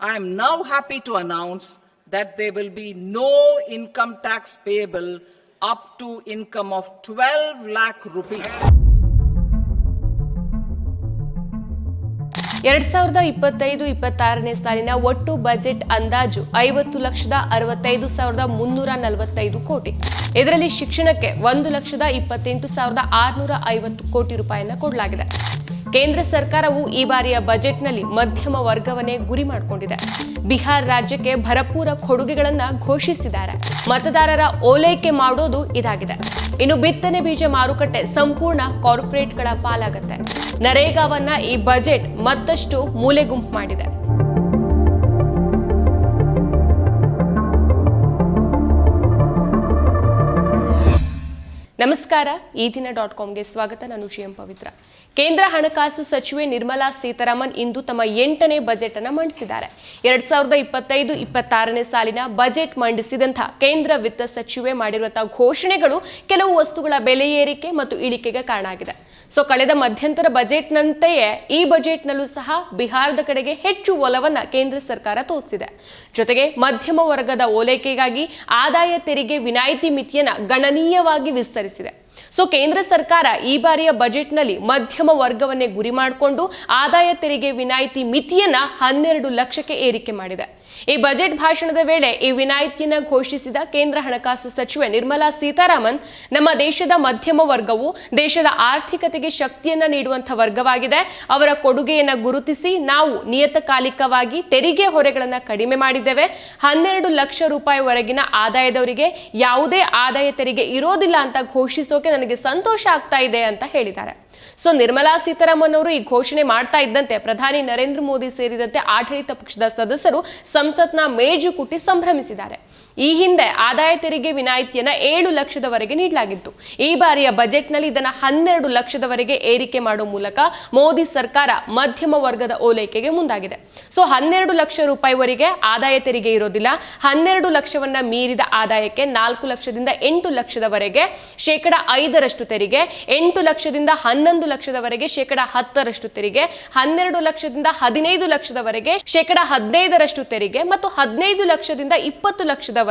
I am now happy to announce that there will be no income tax payable up to income of 12 lakh rupees. ಎರಡ್ ಸಾವಿರದ ಇಪ್ಪತ್ತೈದು, ಇಪ್ಪತ್ತಾರನೇ ಸಾಲಿನ ಒಟ್ಟು budget ಅಂದಾಜು ಐವತ್ತು ಲಕ್ಷದ ಅರವತ್ತೈದು ಸಾವಿರದ ಮುನ್ನೂರ ನಲವತ್ತೈದು ಕೋಟಿ ಇದರಲ್ಲಿ ಶಿಕ್ಷಣಕ್ಕೆ ಒಂದು ಲಕ್ಷದ ಇಪ್ಪತ್ತೆಂಟು ಸಾವಿರದ ಆರುನೂರ ಐವತ್ತು ಕೋಟಿ ರೂಪಾಯಿಯನ್ನು ಕೊಡಲಾಗಿದೆ ಕೇಂದ್ರ ಸರ್ಕಾರವು ಈ ಬಾರಿಯ ಬಜೆಟ್ನಲ್ಲಿ ಮಧ್ಯಮ ವರ್ಗವನ್ನೇ ಗುರಿ ಮಾಡಿಕೊಂಡಿದೆ. ಬಿಹಾರ್ ರಾಜ್ಯಕ್ಕೆ ಭರಪೂರ ಕೊಡುಗೆಗಳನ್ನ ಘೋಷಿಸಿದ್ದಾರೆ. ಮತದಾರರ ಓಲೈಕೆ ಮಾಡೋದು ಇದಾಗಿದೆ. ಇನ್ನು ಬಿತ್ತನೆ ಬೀಜ ಮಾರುಕಟ್ಟೆ ಸಂಪೂರ್ಣ ಕಾರ್ಪೊರೇಟ್ಗಳ ಪಾಲಾಗತ್ತೆ. ನರೇಗಾವನ್ನ ಈ ಬಜೆಟ್ ಮತ್ತಷ್ಟು ಮೂಲೆಗುಂಪು ಮಾಡಿದೆ. ನಮಸ್ಕಾರ, ಈ ದಿನ ಡಾಟ್ ಕಾಮ್ಗೆ ಸ್ವಾಗತ. ನಾನು ಜಿಎಂ ಪವಿತ್ರ. ಕೇಂದ್ರ ಹಣಕಾಸು ಸಚಿವೆ ನಿರ್ಮಲಾ ಸೀತಾರಾಮನ್ ಇಂದು ತಮ್ಮ ಎಂಟನೇ ಬಜೆಟ್ ಅನ್ನು ಮಂಡಿಸಿದ್ದಾರೆ. ಎರಡ್ ಸಾವಿರದ ಇಪ್ಪತ್ತೈದು, ಇಪ್ಪತ್ತಾರನೇ ಸಾಲಿನ ಬಜೆಟ್ ಮಂಡಿಸಿದಂತಹ ಕೇಂದ್ರ ವಿತ್ತ ಸಚಿವೆ ಮಾಡಿರುವಂತಹ ಘೋಷಣೆಗಳು ಕೆಲವು ವಸ್ತುಗಳ ಬೆಲೆ ಏರಿಕೆ ಮತ್ತು ಇಳಿಕೆಗೆ ಕಾರಣ ಆಗಿದೆ. ಸೊ ಕಳೆದ ಮಧ್ಯಂತರ ಬಜೆಟ್ನಂತೆಯೇ ಈ ಬಜೆಟ್ನಲ್ಲೂ ಸಹ ಬಿಹಾರದ ಕಡೆಗೆ ಹೆಚ್ಚು ಒಲವನ್ನ ಕೇಂದ್ರ ಸರ್ಕಾರ ತೋರಿಸಿದೆ. ಜೊತೆಗೆ ಮಧ್ಯಮ ವರ್ಗದ ಓಲೈಕೆಗಾಗಿ ಆದಾಯ ತೆರಿಗೆ ವಿನಾಯಿತಿ ಮಿತಿಯನ್ನ ಗಣನೀಯವಾಗಿ ವಿಸ್ತರಿಸಿದೆ. ಸೊ ಕೇಂದ್ರ ಸರ್ಕಾರ ಈ ಬಾರಿಯ ಬಜೆಟ್ನಲ್ಲಿ ಮಧ್ಯಮ ವರ್ಗವನ್ನೇ ಗುರಿ ಮಾಡಿಕೊಂಡು ಆದಾಯ ತೆರಿಗೆ ವಿನಾಯಿತಿ ಮಿತಿಯನ್ನ ಹನ್ನೆರಡು ಲಕ್ಷಕ್ಕೆ ಏರಿಕೆ ಮಾಡಿದೆ. ಈ ಬಜೆಟ್ ಭಾಷಣದ ವೇಳೆ ಈ ವಿನಾಯಿತಿಯನ್ನು ಘೋಷಿಸಿದ ಕೇಂದ್ರ ಹಣಕಾಸು ಸಚಿವೆ ನಿರ್ಮಲಾ ಸೀತಾರಾಮನ್, ನಮ್ಮ ದೇಶದ ಮಧ್ಯಮ ವರ್ಗವು ದೇಶದ ಆರ್ಥಿಕತೆಗೆ ಶಕ್ತಿಯನ್ನ ನೀಡುವಂಥ ವರ್ಗವಾಗಿದೆ. ಅವರ ಕೊಡುಗೆಯನ್ನು ಗುರುತಿಸಿ ನಾವು ನಿಯತಕಾಲಿಕವಾಗಿ ತೆರಿಗೆ ಹೊರೆಗಳನ್ನು ಕಡಿಮೆ ಮಾಡಿದ್ದೇವೆ. ಹನ್ನೆರಡು ಲಕ್ಷ ರೂಪಾಯಿವರೆಗಿನ ಆದಾಯದವರಿಗೆ ಯಾವುದೇ ಆದಾಯ ತೆರಿಗೆ ಇರೋದಿಲ್ಲ ಅಂತ ಘೋಷಿಸೋಕೆ ನನಗೆ ಸಂತೋಷ ಆಗ್ತಾ ಇದೆ ಅಂತ ಹೇಳಿದ್ದಾರೆ. ಸೊ ನಿರ್ಮಲಾ ಸೀತಾರಾಮನ್ ಅವರು ಈ ಘೋಷಣೆ ಮಾಡ್ತಾ ಇದ್ದಂತೆ ಪ್ರಧಾನಿ ನರೇಂದ್ರ ಮೋದಿ ಸೇರಿದಂತೆ ಆಡಳಿತ ಪಕ್ಷದ ಸದಸ್ಯರು ಸಂಸತ್ನ ಮೇಜು ಕುಟ್ಟಿ ಸಂಭ್ರಮಿಸಿದ್ದಾರೆ. ಈ ಹಿಂದೆ ಆದಾಯ ತೆರಿಗೆ ವಿನಾಯಿತಿಯನ್ನ ಏಳು ಲಕ್ಷದವರೆಗೆ ನೀಡಲಾಗಿತ್ತು. ಈ ಬಾರಿಯ ಬಜೆಟ್ನಲ್ಲಿ ಇದನ್ನು ಹನ್ನೆರಡು ಲಕ್ಷದವರೆಗೆ ಏರಿಕೆ ಮಾಡುವ ಮೂಲಕ ಮೋದಿ ಸರ್ಕಾರ ಮಧ್ಯಮ ವರ್ಗದ ಓಲೈಕೆಗೆ ಮುಂದಾಗಿದೆ. ಸೊ, ಹನ್ನೆರಡು ಲಕ್ಷ ರೂಪಾಯಿವರೆಗೆ ಆದಾಯ ತೆರಿಗೆ ಇರೋದಿಲ್ಲ. ಹನ್ನೆರಡು ಲಕ್ಷವನ್ನ ಮೀರಿದ ಆದಾಯಕ್ಕೆ ನಾಲ್ಕು ಲಕ್ಷದಿಂದ ಎಂಟು ಲಕ್ಷದವರೆಗೆ ಶೇಕಡ ಐದರಷ್ಟು ತೆರಿಗೆ, ಎಂಟು ಲಕ್ಷದಿಂದ ಹನ್ನೊಂದು ಲಕ್ಷದವರೆಗೆ ಶೇಕಡ ಹತ್ತರಷ್ಟು ತೆರಿಗೆ, ಹನ್ನೆರಡು ಲಕ್ಷದಿಂದ ಹದಿನೈದು ಲಕ್ಷದವರೆಗೆ ಶೇಕಡ ಹದಿನೈದರಷ್ಟು ತೆರಿಗೆ ಮತ್ತು ಹದಿನೈದು ಲಕ್ಷದಿಂದ ಇಪ್ಪತ್ತು ಲಕ್ಷದವರೆಗೆ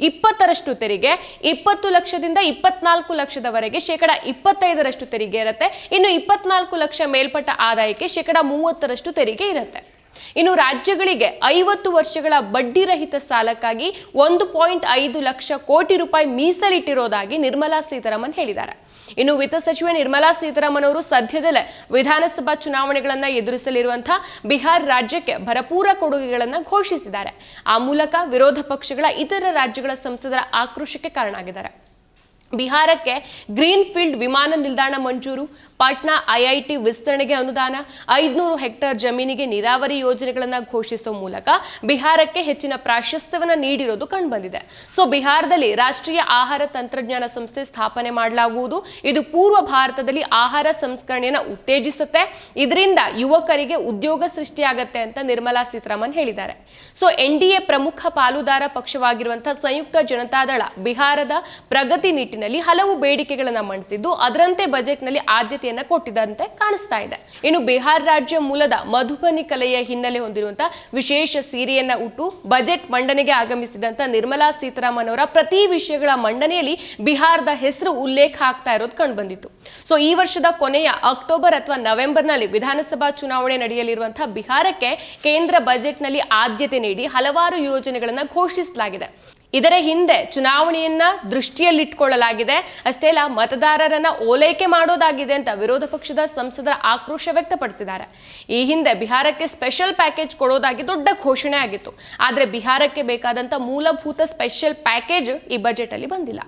ಇಪ್ಪತ್ತರಷ್ಟು ತೆರಿಗೆ, ಇಪ್ಪತ್ತು ಲಕ್ಷದಿಂದ ಇಪ್ಪತ್ನಾಲ್ಕು ಲಕ್ಷದವರೆಗೆ ಶೇಕಡ ಇಪ್ಪತ್ತೈದರಷ್ಟು ತೆರಿಗೆ ಇರುತ್ತೆ. ಇನ್ನು ಇಪ್ಪತ್ನಾಲ್ಕು ಲಕ್ಷ ಮೇಲ್ಪಟ್ಟ ಆದಾಯಕ್ಕೆ ಶೇಕಡ ಮೂವತ್ತರಷ್ಟು ತೆರಿಗೆ ಇರುತ್ತೆ. ಇನ್ನು ರಾಜ್ಯಗಳಿಗೆ ಐವತ್ತು ವರ್ಷಗಳ ಬಡ್ಡಿ ರಹಿತ ಸಾಲಕ್ಕಾಗಿ ಒಂದು ಪಾಯಿಂಟ್ ಐದು ಲಕ್ಷ ಕೋಟಿ ರೂಪಾಯಿ ಮೀಸಲಿಟ್ಟಿರೋದಾಗಿ ನಿರ್ಮಲಾ ಸೀತಾರಾಮನ್ ಹೇಳಿದ್ದಾರೆ. ಇನ್ನು ವಿತ್ತ ಸಚಿವೆ ನಿರ್ಮಲಾ ಸೀತಾರಾಮನ್ ಅವರು ಸದ್ಯದಲ್ಲೇ ವಿಧಾನಸಭಾ ಚುನಾವಣೆಗಳನ್ನ ಎದುರಿಸಲಿರುವಂತಹ ಬಿಹಾರ್ ರಾಜ್ಯಕ್ಕೆ ಭರಪೂರ ಕೊಡುಗೆಗಳನ್ನು ಘೋಷಿಸಿದ್ದಾರೆ. ಆ ಮೂಲಕ ವಿರೋಧ ಪಕ್ಷಗಳ ಇತರ ರಾಜ್ಯಗಳ ಸಂಸದರ ಆಕ್ರೋಶಕ್ಕೆ ಕಾರಣ ಆಗಿದ್ದಾರೆ ಬಿಹಾರಕ್ಕೆ ಗ್ರೀನ್ ಫೀಲ್ಡ್ ವಿಮಾನ ನಿಲ್ದಾಣ ಮಂಜೂರು ಪಾಟ್ನಾ ಐಐಟಿ ವಿಸ್ತರಣೆಗೆ ಅನುದಾನ, ಐದುನೂರು ಹೆಕ್ಟೇರ್ ಜಮೀನಿಗೆ ನೀರಾವರಿ ಯೋಜನೆಗಳನ್ನು ಘೋಷಿಸುವ ಮೂಲಕ ಬಿಹಾರಕ್ಕೆ ಹೆಚ್ಚಿನ ಪ್ರಾಶಸ್ತ್ಯವನ್ನು ನೀಡಿರೋದು ಕಂಡುಬಂದಿದೆ. ಸೊ, ಬಿಹಾರದಲ್ಲಿ ರಾಷ್ಟ್ರೀಯ ಆಹಾರ ತಂತ್ರಜ್ಞಾನ ಸಂಸ್ಥೆ ಸ್ಥಾಪನೆ ಮಾಡಲಾಗುವುದು. ಇದು ಪೂರ್ವ ಭಾರತದಲ್ಲಿ ಆಹಾರ ಸಂಸ್ಕರಣೆಯನ್ನು ಉತ್ತೇಜಿಸುತ್ತೆ. ಇದರಿಂದ ಯುವಕರಿಗೆ ಉದ್ಯೋಗ ಸೃಷ್ಟಿಯಾಗತ್ತೆ ಅಂತ ನಿರ್ಮಲಾ ಸೀತಾರಾಮನ್ ಹೇಳಿದ್ದಾರೆ. ಸೊ, ಎನ್ ಪ್ರಮುಖ ಪಾಲುದಾರ ಪಕ್ಷವಾಗಿರುವಂತಹ ಸಂಯುಕ್ತ ಜನತಾದಳ ಬಿಹಾರದ ಪ್ರಗತಿ ನಿಟ್ಟಿನಲ್ಲಿ ಹಲವು ಬೇಡಿಕೆಗಳನ್ನು ಮಂಡಿಸಿದ್ದು, ಅದರಂತೆ ಬಜೆಟ್ನಲ್ಲಿ ಆದ್ಯತೆಯನ್ನ ಕೊಟ್ಟಿದಂತೆ ಕಾಣಿಸ್ತಾ ಇದೆ. ಇನ್ನು ಬಿಹಾರ ರಾಜ್ಯ ಮೂಲದ ಮಧುಬನಿ ಕಲೆಯ ಹಿನ್ನೆಲೆ ಹೊಂದಿರುವಂತಹ ವಿಶೇಷ ಸೀರೆಯನ್ನ ಉಟ್ಟು ಬಜೆಟ್ ಮಂಡನೆಗೆ ಆಗಮಿಸಿದಂತ ನಿರ್ಮಲಾ ಸೀತಾರಾಮನ್ ಅವರ ಪ್ರತಿ ವಿಷಯಗಳ ಮಂಡನೆಯಲ್ಲಿ ಬಿಹಾರದ ಹೆಸರು ಉಲ್ಲೇಖ ಆಗ್ತಾ ಇರೋದು ಕಂಡುಬಂದಿತ್ತು ಸೊ ಈ ವರ್ಷದ ಕೊನೆಯ ಅಕ್ಟೋಬರ್ ಅಥವಾ ನವೆಂಬರ್ನಲ್ಲಿ ವಿಧಾನಸಭಾ ಚುನಾವಣೆ ನಡೆಯಲಿರುವಂತಹ ಬಿಹಾರಕ್ಕೆ ಕೇಂದ್ರ ಬಜೆಟ್ನಲ್ಲಿ ಆದ್ಯತೆ ನೀಡಿ ಹಲವಾರು ಯೋಜನೆಗಳನ್ನು ಘೋಷಿಸಲಾಗಿದೆ. ಇದರ ಹಿಂದೆ ಚುನಾವಣೆಯನ್ನ ದೃಷ್ಟಿಯಲ್ಲಿಟ್ಕೊಳ್ಳಲಾಗಿದೆ. ಅಷ್ಟೇ ಅಲ್ಲ ಮತದಾರರನ್ನ ಓಲೈಕೆ ಮಾಡೋದಾಗಿದೆ ಅಂತ ವಿರೋಧ ಪಕ್ಷದ ಸಂಸದರ ಆಕ್ರೋಶ ವ್ಯಕ್ತಪಡಿಸಿದ್ದಾರೆ. ಈ ಹಿಂದೆ ಬಿಹಾರಕ್ಕೆ ಸ್ಪೆಷಲ್ ಪ್ಯಾಕೇಜ್ ಕೊಡೋದಾಗಿ ದೊಡ್ಡ ಘೋಷಣೆ ಆಗಿತ್ತು. ಆದರೆ ಬಿಹಾರಕ್ಕೆ ಬೇಕಾದಂಥ ಮೂಲಭೂತ ಸ್ಪೆಷಲ್ ಪ್ಯಾಕೇಜ್ ಈ ಬಜೆಟ್ ಅಲ್ಲಿ ಬಂದಿಲ್ಲ.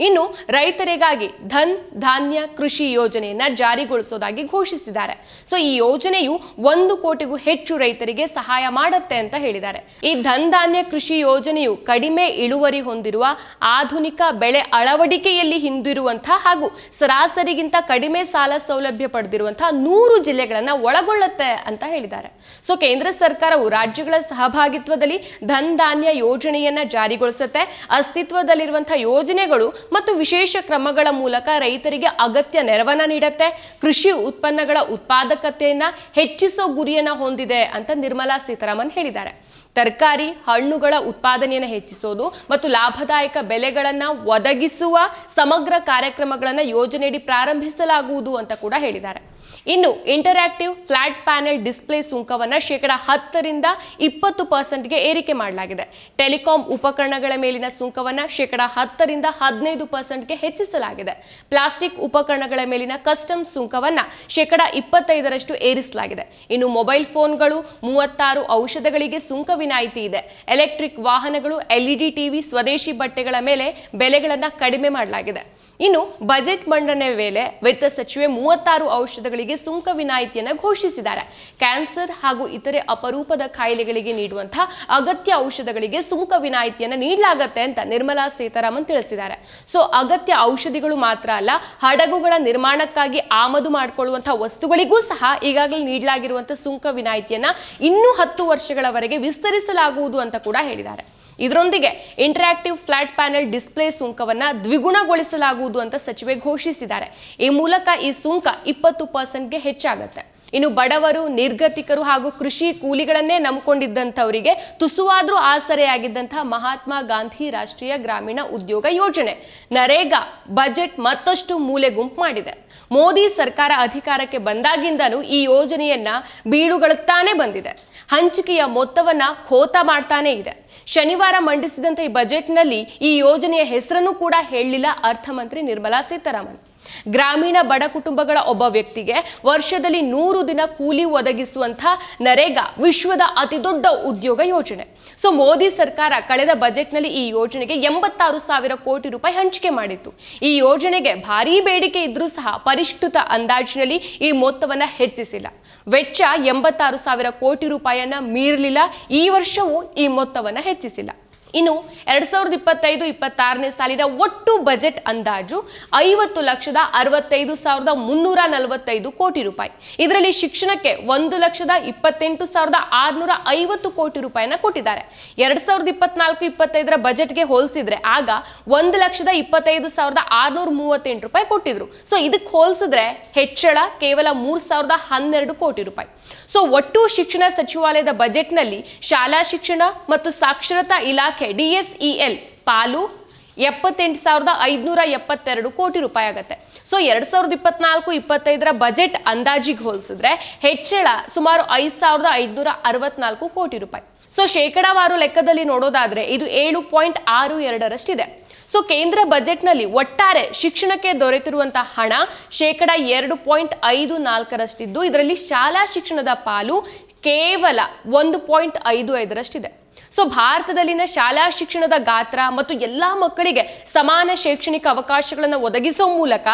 ಇನ್ನು ರೈತರಿಗಾಗಿ ಧನ್ ಧಾನ್ಯ ಕೃಷಿ ಯೋಜನೆಯನ್ನು ಜಾರಿಗೊಳಿಸೋದಾಗಿ ಘೋಷಿಸಿದ್ದಾರೆ. ಸೊ ಈ ಯೋಜನೆಯು ಒಂದು ಕೋಟಿಗೂ ಹೆಚ್ಚು ರೈತರಿಗೆ ಸಹಾಯ ಮಾಡುತ್ತೆ ಅಂತ ಹೇಳಿದ್ದಾರೆ. ಈ ಧನ್ ಧಾನ್ಯ ಕೃಷಿ ಯೋಜನೆಯು ಕಡಿಮೆ ಇಳುವರಿ ಹೊಂದಿರುವ ಆಧುನಿಕ ಬೆಳೆ ಅಳವಡಿಕೆಯಲ್ಲಿ ಹಿಂದಿರುವಂತಹ ಹಾಗೂ ಸರಾಸರಿಗಿಂತ ಕಡಿಮೆ ಸಾಲ ಸೌಲಭ್ಯ ಪಡೆದಿರುವಂತಹ ನೂರು ಜಿಲ್ಲೆಗಳನ್ನ ಒಳಗೊಳ್ಳುತ್ತೆ ಅಂತ ಹೇಳಿದ್ದಾರೆ. ಸೊ ಕೇಂದ್ರ ಸರ್ಕಾರವು ರಾಜ್ಯಗಳ ಸಹಭಾಗಿತ್ವದಲ್ಲಿ ಧನ್ ಧಾನ್ಯ ಯೋಜನೆಯನ್ನ ಜಾರಿಗೊಳಿಸುತ್ತೆ. ಅಸ್ತಿತ್ವದಲ್ಲಿರುವಂತಹ ಯೋಜನೆಗಳು ಮತ್ತು ವಿಶೇಷ ಕ್ರಮಗಳ ಮೂಲಕ ರೈತರಿಗೆ ಅಗತ್ಯ ನೆರವನ್ನು ನೀಡುತ್ತೆ. ಕೃಷಿ ಉತ್ಪನ್ನಗಳ ಉತ್ಪಾದಕತೆಯನ್ನು ಹೆಚ್ಚಿಸೋ ಗುರಿಯನ್ನ ಹೊಂದಿದೆ ಅಂತ ನಿರ್ಮಲಾ ಸೀತಾರಾಮನ್ ಹೇಳಿದ್ದಾರೆ. ತರಕಾರಿ ಹಣ್ಣುಗಳ ಉತ್ಪಾದನೆಯನ್ನು ಹೆಚ್ಚಿಸೋದು ಮತ್ತು ಲಾಭದಾಯಕ ಬೆಲೆಗಳನ್ನು ಒದಗಿಸುವ ಸಮಗ್ರ ಕಾರ್ಯಕ್ರಮಗಳನ್ನು ಯೋಜನೆಯಡಿ ಪ್ರಾರಂಭಿಸಲಾಗುವುದು ಅಂತ ಕೂಡ ಹೇಳಿದ್ದಾರೆ. ಇನ್ನು ಇಂಟರಾಕ್ಟಿವ್ ಫ್ಲಾಟ್ ಪ್ಯಾನೆಲ್ ಡಿಸ್ಪ್ಲೇ ಸುಂಕವನ್ನು ಶೇಕಡ ಹತ್ತರಿಂದ ಇಪ್ಪತ್ತು ಪರ್ಸೆಂಟ್ಗೆ ಏರಿಕೆ ಮಾಡಲಾಗಿದೆ. ಟೆಲಿಕಾಂ ಉಪಕರಣಗಳ ಮೇಲಿನ ಸುಂಕವನ್ನು ಶೇಕಡ ಹತ್ತರಿಂದ ಹದಿನೈದು ಪರ್ಸೆಂಟ್ಗೆ ಹೆಚ್ಚಿಸಲಾಗಿದೆ. ಪ್ಲಾಸ್ಟಿಕ್ ಉಪಕರಣಗಳ ಮೇಲಿನ ಕಸ್ಟಮ್ ಸುಂಕವನ್ನು ಶೇಕಡ ಇಪ್ಪತ್ತೈದರಷ್ಟು ಏರಿಸಲಾಗಿದೆ. ಇನ್ನು ಮೊಬೈಲ್ ಫೋನ್ಗಳು ಮೂವತ್ತಾರು ಔಷಧಗಳಿಗೆ ಸುಂಕ ವಿನಾಯಿತಿ ಇದೆ. ಎಲೆಕ್ಟ್ರಿಕ್ ವಾಹನಗಳು ಎಲ್ಇಡಿ ಟಿವಿ ಸ್ವದೇಶಿ ಬಟ್ಟೆಗಳ ಮೇಲೆ ಬೆಲೆಗಳನ್ನು ಕಡಿಮೆ ಮಾಡಲಾಗಿದೆ. ಇನ್ನು ಬಜೆಟ್ ಮಂಡನೆ ವೇಳೆ ವಿತ್ತ ಸಚಿವೆ ಮೂವತ್ತಾರು ಔಷಧಗಳಿಗೆ ಸುಂಕ ವಿನಾಯಿತಿಯನ್ನು ಘೋಷಿಸಿದ್ದಾರೆ. ಕ್ಯಾನ್ಸರ್ ಹಾಗೂ ಇತರೆ ಅಪರೂಪದ ಕಾಯಿಲೆಗಳಿಗೆ ನೀಡುವಂತಹ ಅಗತ್ಯ ಔಷಧಗಳಿಗೆ ಸುಂಕ ವಿನಾಯಿತಿಯನ್ನು ನೀಡಲಾಗತ್ತೆ ಅಂತ ನಿರ್ಮಲಾ ಸೀತಾರಾಮನ್ ತಿಳಿಸಿದ್ದಾರೆ. ಸೊ, ಅಗತ್ಯ ಔಷಧಿಗಳು ಮಾತ್ರ ಅಲ್ಲ, ಹಡಗುಗಳ ನಿರ್ಮಾಣಕ್ಕಾಗಿ ಆಮದು ಮಾಡಿಕೊಳ್ಳುವಂತಹ ವಸ್ತುಗಳಿಗೂ ಸಹ ಈಗಾಗಲೇ ನೀಡಲಾಗಿರುವಂತಹ ಸುಂಕ ವಿನಾಯಿತಿಯನ್ನು ಇನ್ನೂ ಹತ್ತು ವರ್ಷಗಳವರೆಗೆ ವಿಸ್ತರಿಸಲಾಗುವುದು ಅಂತ ಕೂಡ ಹೇಳಿದ್ದಾರೆ. ಇದರೊಂದಿಗೆ ಇಂಟರಾಕ್ಟಿವ್ ಫ್ಲಾಟ್ ಪ್ಯಾನೆಲ್ ಡಿಸ್ಪ್ಲೇ ಸುಂಕವನ್ನು ದ್ವಿಗುಣಗೊಳಿಸಲಾಗುವುದು ಅಂತ ಸಚಿವೆ ಘೋಷಿಸಿದ್ದಾರೆ. ಈ ಮೂಲಕ ಈ ಸುಂಕ ಇಪ್ಪತ್ತು ಪರ್ಸೆಂಟ್ಗೆ ಹೆಚ್ಚಾಗುತ್ತೆ. ಇನ್ನು ಬಡವರು, ನಿರ್ಗತಿಕರು ಹಾಗೂ ಕೃಷಿ ಕೂಲಿಗಳನ್ನೇ ನಂಬಿಕೊಂಡಿದ್ದಂಥವರಿಗೆ ತುಸುವಾದರೂ ಆಸರೆಯಾಗಿದ್ದಂತಹ ಮಹಾತ್ಮ ಗಾಂಧಿ ರಾಷ್ಟ್ರೀಯ ಗ್ರಾಮೀಣ ಉದ್ಯೋಗ ಯೋಜನೆ. ನರೇಗಾ ಬಜೆಟ್ ಮತ್ತಷ್ಟು ಮೂಲೆ ಗುಂಪು ಮಾಡಿದೆ. ಮೋದಿ ಸರ್ಕಾರ ಅಧಿಕಾರಕ್ಕೆ ಬಂದಾಗಿಂದನೂ ಈ ಯೋಜನೆಯನ್ನ ಬೀಳುಗಳುತ್ತಾನೆ ಬಂದಿದೆ. ಹಂಚಿಕೆಯ ಮೊತ್ತವನ್ನ ಖೋತ ಮಾಡ್ತಾನೇ ಇದೆ. ಶನಿವಾರ ಮಂಡಿಸಿದಂಥ ಈ ಬಜೆಟ್ನಲ್ಲಿ ಈ ಯೋಜನೆಯ ಹೆಸರನ್ನು ಕೂಡ ಹೇಳಲಿಲ್ಲ ಅರ್ಥಮಂತ್ರಿ ನಿರ್ಮಲಾ ಸೀತಾರಾಮನ್. ಗ್ರಾಮೀಣ ಬಡ ಕುಟುಂಬಗಳ ಒಬ್ಬ ವ್ಯಕ್ತಿಗೆ ವರ್ಷದಲ್ಲಿ ನೂರು ದಿನ ಕೂಲಿ ಒದಗಿಸುವಂತಹ ನರೇಗಾ ವಿಶ್ವದ ಅತಿದೊಡ್ಡ ಉದ್ಯೋಗ ಯೋಜನೆ. ಸೊ, ಮೋದಿ ಸರ್ಕಾರ ಕಳೆದ ಬಜೆಟ್ನಲ್ಲಿ ಈ ಯೋಜನೆಗೆ ಎಂಬತ್ತಾರು ಸಾವಿರ ಕೋಟಿ ರೂಪಾಯಿ ಹಂಚಿಕೆ ಮಾಡಿತ್ತು. ಈ ಯೋಜನೆಗೆ ಭಾರೀ ಬೇಡಿಕೆ ಇದ್ರೂ ಸಹ ಪರಿಷ್ಕೃತ ಅಂದಾಜಿನಲ್ಲಿ ಈ ಮೊತ್ತವನ್ನ ಹೆಚ್ಚಿಸಿಲ್ಲ. ವೆಚ್ಚ ಎಂಬತ್ತಾರು ಸಾವಿರ ಕೋಟಿ ರೂಪಾಯಿಯನ್ನ ಮೀರಲಿಲ್ಲ. ಈ ವರ್ಷವೂ ಈ ಮೊತ್ತವನ್ನ ಹೆಚ್ಚಿಸಿಲ್ಲ. ಇನ್ನು ಎರಡ್ ಸಾವಿರದ ಇಪ್ಪತ್ತೈದು, ಇಪ್ಪತ್ತಾರನೇ ಸಾಲಿನ ಒಟ್ಟು ಬಜೆಟ್ ಅಂದಾಜು ಐವತ್ತು ಲಕ್ಷದ ಅರವತ್ತೈದು ಸಾವಿರದ ಮುನ್ನೂರ ನಲವತ್ತೈದು ಕೋಟಿ ರೂಪಾಯಿ. ಇದರಲ್ಲಿ ಶಿಕ್ಷಣಕ್ಕೆ ಒಂದು ಲಕ್ಷದ ಇಪ್ಪತ್ತೆಂಟು ಸಾವಿರದ ಆರುನೂರ ಐವತ್ತು ಕೋಟಿ ರೂಪಾಯಿನ ಕೊಟ್ಟಿದ್ದಾರೆ. ಎರಡ್ ಸಾವಿರದ ಇಪ್ಪತ್ನಾಲ್ಕು, ಇಪ್ಪತ್ತೈದರ ಬಜೆಟ್ಗೆ ಹೋಲಿಸಿದ್ರೆ ಆಗ ಒಂದು ಲಕ್ಷದ ಇಪ್ಪತ್ತೈದು ಸಾವಿರದ ಆರುನೂರ ಮೂವತ್ತೆಂಟು ರೂಪಾಯಿ ಕೊಟ್ಟಿದ್ರು. ಸೊ ಇದಕ್ಕೆ ಹೋಲಿಸಿದ್ರೆ ಹೆಚ್ಚಳ ಕೇವಲ ಮೂರು ಸಾವಿರದ ಹನ್ನೆರಡು ಕೋಟಿ ರೂಪಾಯಿ. ಸೊ, ಒಟ್ಟು ಶಿಕ್ಷಣ ಸಚಿವಾಲಯದ ಬಜೆಟ್ನಲ್ಲಿ ಶಾಲಾ ಶಿಕ್ಷಣ ಮತ್ತು ಸಾಕ್ಷರತಾ ಇಲಾಖೆ ಡಿಎಸ್ಇಎಲ್ ಪಾಲು ಎಪ್ಪತ್ತೆಂಟು ಸಾವಿರದ ಐದುನೂರ ಎಪ್ಪತ್ತೆರಡು ಕೋಟಿ ರೂಪಾಯಿ ಆಗುತ್ತೆ. ಸೊ, ಎರಡು ಸಾವಿರದ ಇಪ್ಪತ್ನಾಲ್ಕು, ಇಪ್ಪತ್ತೈದರ ಬಜೆಟ್ ಅಂದಾಜಿಗೆ ಹೋಲಿಸಿದ್ರೆ ಹೆಚ್ಚಳ ಸುಮಾರು ಐದು ಸಾವಿರದ ಐದುನೂರ ಅರವತ್ನಾಲ್ಕು ಕೋಟಿ ರೂಪಾಯಿ. ಸೊ, ಶೇಕಡಾವಾರು ಲೆಕ್ಕದಲ್ಲಿ ನೋಡೋದಾದ್ರೆ ಇದು ಏಳು ಪಾಯಿಂಟ್ ಆರು ಎರಡರಷ್ಟಿದೆ. ಸೊ, ಕೇಂದ್ರ ಬಜೆಟ್ನಲ್ಲಿ ಒಟ್ಟಾರೆ ಶಿಕ್ಷಣಕ್ಕೆ ದೊರೆತಿರುವಂತಹ ಹಣ ಶೇಕಡ ಎರಡು ಪಾಯಿಂಟ್ ಐದು ನಾಲ್ಕರಷ್ಟಿದ್ದು. ಇದರಲ್ಲಿ ಶಾಲಾ ಶಿಕ್ಷಣದ ಪಾಲು ಕೇವಲ ಒಂದು ಪಾಯಿಂಟ್ ಐದು ಐದರಷ್ಟಿದೆ. ಸೊ ಭಾರತದಲ್ಲಿನ ಶಾಲಾ ಶಿಕ್ಷಣದ ಗಾತ್ರ ಮತ್ತು ಎಲ್ಲ ಮಕ್ಕಳಿಗೆ ಸಮಾನ ಶೈಕ್ಷಣಿಕ ಅವಕಾಶಗಳನ್ನು ಒದಗಿಸುವ ಮೂಲಕ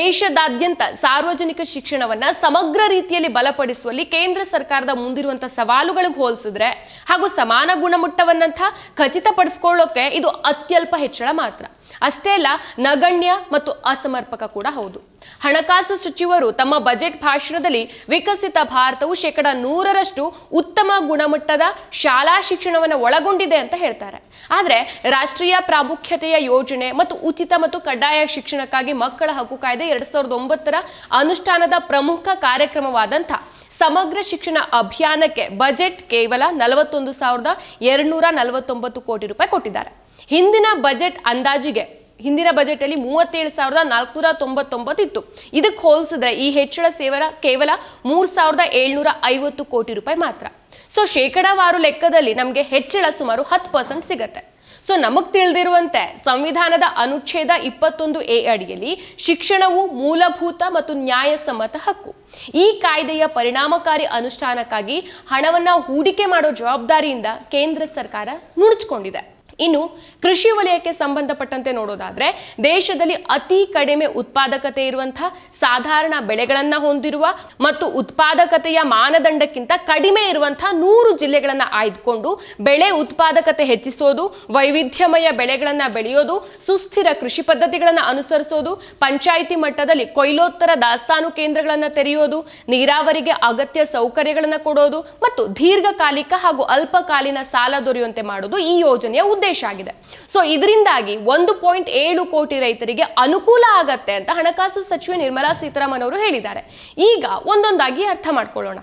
ದೇಶದಾದ್ಯಂತ ಸಾರ್ವಜನಿಕ ಶಿಕ್ಷಣವನ್ನ ಸಮಗ್ರ ರೀತಿಯಲ್ಲಿ ಬಲಪಡಿಸುವಲ್ಲಿ ಕೇಂದ್ರ ಸರ್ಕಾರದ ಮುಂದಿರುವಂತಹ ಸವಾಲುಗಳಿಗೆ ಹೋಲಿಸಿದ್ರೆ ಹಾಗೂ ಸಮಾನ ಗುಣಮಟ್ಟವನ್ನಂತ ಖಚಿತಪಡಿಸ್ಕೊಳ್ಳೋಕೆ ಇದು ಅತ್ಯಲ್ಪ ಹೆಚ್ಚಳ ಮಾತ್ರ. ಅಷ್ಟೇ ಅಲ್ಲ, ನಗಣ್ಯ ಮತ್ತು ಅಸಮರ್ಪಕ ಕೂಡ ಹೌದು. ಹಣಕಾಸು ಸಚಿವರು ತಮ್ಮ ಬಜೆಟ್ ಭಾಷಣದಲ್ಲಿ ವಿಕಸಿತ ಭಾರತವು ಶೇಕಡ ನೂರರಷ್ಟು ಉತ್ತಮ ಗುಣಮಟ್ಟದ ಶಾಲಾ ಶಿಕ್ಷಣವನ್ನು ಒಳಗೊಂಡಿದೆ ಅಂತ ಹೇಳ್ತಾರೆ. ಆದರೆ ರಾಷ್ಟ್ರೀಯ ಪ್ರಾಮುಖ್ಯತೆಯ ಯೋಜನೆ ಮತ್ತು ಉಚಿತ ಮತ್ತು ಕಡ್ಡಾಯ ಶಿಕ್ಷಣಕ್ಕಾಗಿ ಮಕ್ಕಳ ಹಕ್ಕು ಕಾಯ್ದೆ ಎರಡ್ ಸಾವಿರದ ಒಂಬತ್ತರ ಅನುಷ್ಠಾನದ ಪ್ರಮುಖ ಕಾರ್ಯಕ್ರಮವಾದಂಥ ಸಮಗ್ರ ಶಿಕ್ಷಣ ಅಭಿಯಾನಕ್ಕೆ ಬಜೆಟ್ ಕೇವಲ ನಲವತ್ತೊಂದು ಸಾವಿರದ ಎರಡ್ನೂರ ನಲವತ್ತೊಂಬತ್ತು ಕೋಟಿ ರೂಪಾಯಿ ಕೊಟ್ಟಿದ್ದಾರೆ. ಹಿಂದಿನ ಬಜೆಟ್ ಅಂದಾಜಿಗೆ, ಹಿಂದಿನ ಬಜೆಟ್ ಅಲ್ಲಿ ಮೂವತ್ತೇಳು ಸಾವಿರದ ನಾಲ್ಕುನೂರ ತೊಂಬತ್ತೊಂಬತ್ತು ಇತ್ತು. ಇದಕ್ಕೆ ಹೋಲಿಸಿದ್ರೆ ಈ ಹೆಚ್ಚಳ ಸೇವರ ಕೇವಲ ಮೂರ್ ಸಾವಿರದ ಏಳ್ನೂರ ಐವತ್ತು ಕೋಟಿ ರೂಪಾಯಿ ಮಾತ್ರ. ಸೊ, ಶೇಕಡಾವಾರು ಲೆಕ್ಕದಲ್ಲಿ ನಮಗೆ ಹೆಚ್ಚಳ ಸುಮಾರು ಹತ್ತು ಪರ್ಸೆಂಟ್ ಸಿಗತ್ತೆ. ಸೊ, ನಮಗೆ ತಿಳಿದಿರುವಂತೆ ಸಂವಿಧಾನದ ಅನುಚ್ಛೇದ ಇಪ್ಪತ್ತೊಂದು ಎ ಅಡಿಯಲ್ಲಿ ಶಿಕ್ಷಣವು ಮೂಲಭೂತ ಮತ್ತು ನ್ಯಾಯಸಮ್ಮತ ಹಕ್ಕು. ಈ ಕಾಯ್ದೆಯ ಪರಿಣಾಮಕಾರಿ ಅನುಷ್ಠಾನಕ್ಕಾಗಿ ಹಣವನ್ನು ಹೂಡಿಕೆ ಮಾಡೋ ಜವಾಬ್ದಾರಿಯಿಂದ ಕೇಂದ್ರ ಸರ್ಕಾರ ನುಣುಚ್ಕೊಂಡಿದೆ ಇನ್ನು ಕೃಷಿ ವಲಯಕ್ಕೆ ಸಂಬಂಧಪಟ್ಟಂತೆ ನೋಡೋದಾದ್ರೆ ದೇಶದಲ್ಲಿ ಅತಿ ಕಡಿಮೆ ಉತ್ಪಾದಕತೆ ಇರುವಂತಹ ಸಾಧಾರಣ ಬೆಳೆಗಳನ್ನ ಹೊಂದಿರುವ ಮತ್ತು ಉತ್ಪಾದಕತೆಯ ಮಾನದಂಡಕ್ಕಿಂತ ಕಡಿಮೆ ಇರುವಂತಹ ನೂರು ಜಿಲ್ಲೆಗಳನ್ನ ಆಯ್ದುಕೊಂಡು ಬೆಳೆ ಉತ್ಪಾದಕತೆ ಹೆಚ್ಚಿಸೋದು, ವೈವಿಧ್ಯಮಯ ಬೆಳೆಗಳನ್ನ ಬೆಳೆಯೋದು, ಸುಸ್ಥಿರ ಕೃಷಿ ಪದ್ಧತಿಗಳನ್ನ ಅನುಸರಿಸೋದು, ಪಂಚಾಯಿತಿ ಮಟ್ಟದಲ್ಲಿ ಕೊಯ್ಲೋತ್ತರ ದಾಸ್ತಾನು ಕೇಂದ್ರಗಳನ್ನ ತೆರೆಯೋದು, ನೀರಾವರಿಗೆ ಅಗತ್ಯ ಸೌಕರ್ಯಗಳನ್ನ ಕೊಡೋದು ಮತ್ತು ದೀರ್ಘಕಾಲಿಕ ಹಾಗೂ ಅಲ್ಪಕಾಲೀನ ಸಾಲ ದೊರೆಯುವಂತೆ ಮಾಡೋದು ಈ ಯೋಜನೆಯ ಉದ್ದೇಶ. ಉದ್ದೇಶ ಆಗಿದೆ. ಸೊ ಇದರಿಂದಾಗಿ ಒಂದು ಪಾಯಿಂಟ್ ಏಳು ಕೋಟಿ ರೈತರಿಗೆ ಅನುಕೂಲ ಆಗತ್ತೆ ಅಂತ ಹಣಕಾಸು ಸಚಿವೆ ನಿರ್ಮಲಾ ಸೀತಾರಾಮನ್ ಅವರು ಹೇಳಿದ್ದಾರೆ. ಈಗ ಒಂದೊಂದಾಗಿ ಅರ್ಥ ಮಾಡ್ಕೊಳ್ಳೋಣ.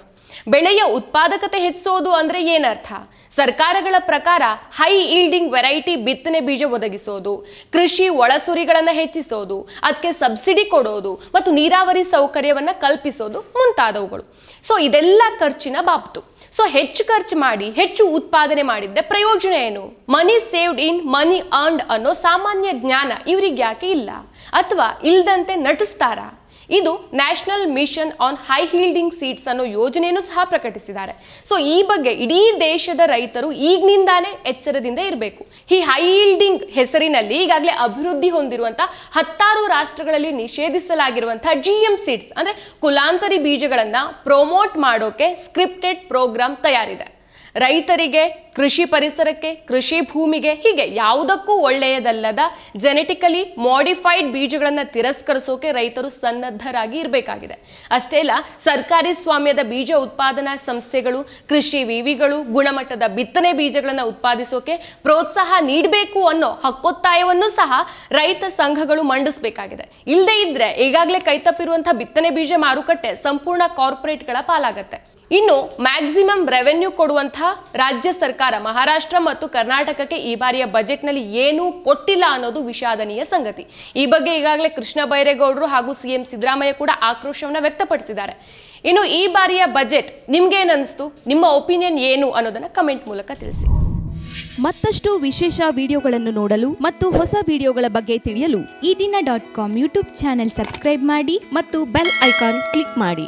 ಬೆಳೆಯ ಉತ್ಪಾದಕತೆ ಹೆಚ್ಚಿಸೋದು ಅಂದ್ರೆ ಏನರ್ಥ? ಸರ್ಕಾರಗಳ ಪ್ರಕಾರ ಹೈ ಈಲ್ಡಿಂಗ್ ವೆರೈಟಿ ಬಿತ್ತನೆ ಬೀಜ ಒದಗಿಸೋದು, ಕೃಷಿ ಒಳಸುರಿಗಳನ್ನು ಹೆಚ್ಚಿಸೋದು ಅದಕ್ಕೆ ಸಬ್ಸಿಡಿ ಕೊಡೋದು ಮತ್ತು ನೀರಾವರಿ ಸೌಕರ್ಯವನ್ನ ಕಲ್ಪಿಸೋದು ಮುಂತಾದವುಗಳು. ಸೊ ಇದೆಲ್ಲ ಖರ್ಚಿನ ಬಾಬ್ತು. ಸೊ ಹೆಚ್ಚು ಖರ್ಚು ಮಾಡಿ, ಹೆಚ್ಚು ಉತ್ಪಾದನೆ ಮಾಡಿದ್ರೆ ಪ್ರಯೋಜನ ಏನು? ಮನಿ ಸೇವ್ಡ್ ಇನ್ ಮನಿ ಅರ್ನ್ಡ್ ಅನ್ನೋ ಸಾಮಾನ್ಯ ಜ್ಞಾನ ಇವ್ರಿಗೆ ಯಾಕೆ ಇಲ್ಲ? ಅಥವಾ ಇಲ್ದಂತೆ ನಟಿಸ್ತಾರಾ? ಇದು national mission on high yielding seeds ಅನ್ನೋ ಯೋಜನೆಯನ್ನು ಸಹ ಪ್ರಕಟಿಸಿದ್ದಾರೆ. ಸೊ, ಈ ಬಗ್ಗೆ ಇಡೀ ದೇಶದ ರೈತರು ಈಗಿನಿಂದಾನೇ ಎಚ್ಚರದಿಂದ ಇರಬೇಕು. ಈ ಹೈ ಹೀಲ್ಡಿಂಗ್ ಹೆಸರಿನಲ್ಲಿ ಈಗಾಗಲೇ ಅಭಿವೃದ್ಧಿ ಹೊಂದಿರುವಂತಹ ಹತ್ತಾರು ರಾಷ್ಟ್ರಗಳಲ್ಲಿ ನಿಷೇಧಿಸಲಾಗಿರುವಂತಹ ಜಿ ಎಂ ಸೀಡ್ಸ್ ಅಂದ್ರೆ ಕುಲಾಂತರಿ ಬೀಜಗಳನ್ನ ಪ್ರೊಮೋಟ್ ಮಾಡೋಕೆ ಸ್ಕ್ರಿಪ್ಟೆಡ್ ಪ್ರೋಗ್ರಾಮ್ ತಯಾರಿದೆ. ರೈತರಿಗೆ ಕೃಷಿ ಪರಿಸರಕ್ಕೆ, ಕೃಷಿ ಭೂಮಿಗೆ ಹೀಗೆ ಯಾವುದಕ್ಕೂ ಒಳ್ಳೆಯದಲ್ಲದ ಜೆನೆಟಿಕಲಿ ಮಾಡಿಫೈಡ್ ಬೀಜಗಳನ್ನು ತಿರಸ್ಕರಿಸೋಕೆ ರೈತರು ಸನ್ನದ್ಧರಾಗಿ ಇರಬೇಕಾಗಿದೆ. ಅಷ್ಟೇ ಅಲ್ಲ, ಸರ್ಕಾರಿ ಸ್ವಾಮ್ಯದ ಬೀಜ ಉತ್ಪಾದನಾ ಸಂಸ್ಥೆಗಳು, ಕೃಷಿ ವಿವಿಗಳು, ಗುಣಮಟ್ಟದ ಬಿತ್ತನೆ ಬೀಜಗಳನ್ನು ಉತ್ಪಾದಿಸೋಕೆ ಪ್ರೋತ್ಸಾಹ ನೀಡಬೇಕು ಅನ್ನೋ ಹಕ್ಕೊತ್ತಾಯವನ್ನು ಸಹ ರೈತ ಸಂಘಗಳು ಮಂಡಿಸಬೇಕಾಗಿದೆ. ಇಲ್ಲದೇ ಇದ್ರೆ ಈಗಾಗಲೇ ಕೈತಪ್ಪಿರುವಂತಹ ಬಿತ್ತನೆ ಬೀಜ ಮಾರುಕಟ್ಟೆ ಸಂಪೂರ್ಣ ಕಾರ್ಪೊರೇಟ್ಗಳ ಪಾಲಾಗುತ್ತೆ. ಇನ್ನು ಮ್ಯಾಕ್ಸಿಮಮ್ ರೆವೆನ್ಯೂ ಕೊಡುವಂತಹ ರಾಜ್ಯ ಸರ್ಕಾರ ಮಹಾರಾಷ್ಟ್ರ ಮತ್ತು ಕರ್ನಾಟಕಕ್ಕೆ ಈ ಬಾರಿಯ ಬಜೆಟ್ನಲ್ಲಿ ಏನೂ ಕೊಟ್ಟಿಲ್ಲ ಅನ್ನೋದು ವಿಷಾದನೀಯ ಸಂಗತಿ. ಈ ಬಗ್ಗೆ ಈಗಾಗಲೇ ಕೃಷ್ಣ ಬೈರೇಗೌಡರು ಹಾಗೂ ಸಿಎಂ ಸಿದ್ದರಾಮಯ್ಯ ಕೂಡ ಆಕ್ರೋಶವನ್ನು ವ್ಯಕ್ತಪಡಿಸಿದ್ದಾರೆ. ಇನ್ನು ಈ ಬಾರಿಯ ಬಜೆಟ್ ನಿಮ್ಗೇನನ್ನಿಸ್ತು? ನಿಮ್ಮ ಒಪಿನಿಯನ್ ಏನು ಅನ್ನೋದನ್ನ ಕಮೆಂಟ್ ಮೂಲಕ ತಿಳಿಸಿ. ಮತ್ತಷ್ಟು ವಿಶೇಷ ವಿಡಿಯೋಗಳನ್ನು ನೋಡಲು ಮತ್ತು ಹೊಸ ವಿಡಿಯೋಗಳ ಬಗ್ಗೆ ತಿಳಿಯಲು Ee Dina dot com YouTube channel subscribe ಮಾಡಿ ಮತ್ತು ಬೆಲ್ ಐಕಾನ್ ಕ್ಲಿಕ್ ಮಾಡಿ.